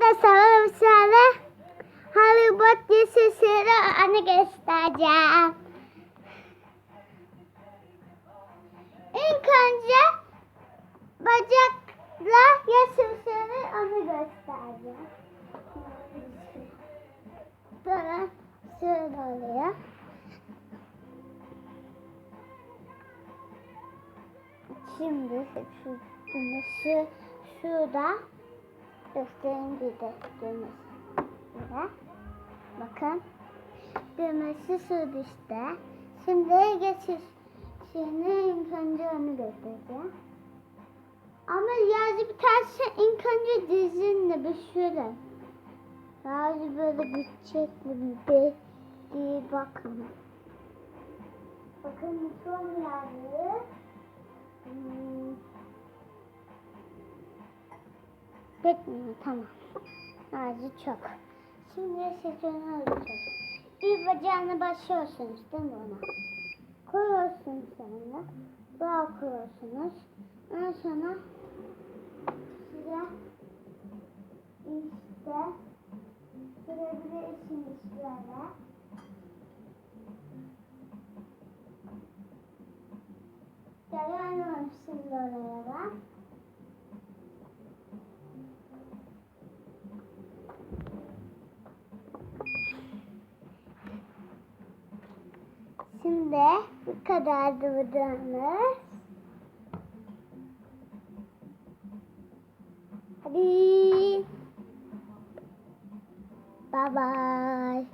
Arkadaşlar şöyle Hollywood dizisini onu göstereceğim. İlk önce bacakla yaşasını onu göstereceğim. Sonra şöyle oluyor. Şimdi şu düğmesi şurada göstereyim bir de düğmesi. Şurada. Bakın. Düğmesi şurada işte. Şimdi geçiş. Şimdi ilk önce onu göstereceğim. Ama yazı bir tersi ilk önce dizinle bir şöyle. Yazı böyle gidecek mi bir diye bakın. Bakın son yazı. Bitmiyor tamam. Ağzı çok. Şimdi sezonu alacağız. Bir bacağını başlıyorsunuz değil mi ona? Koyuyorsunuz sonra. Buraya koyuyorsunuz. Ondan sonra size işte sürebilirsiniz böyle. Dayanıyorum şimdi oraya ben. Şimdi bu kadardı videomuz. Hadi. Bye bye.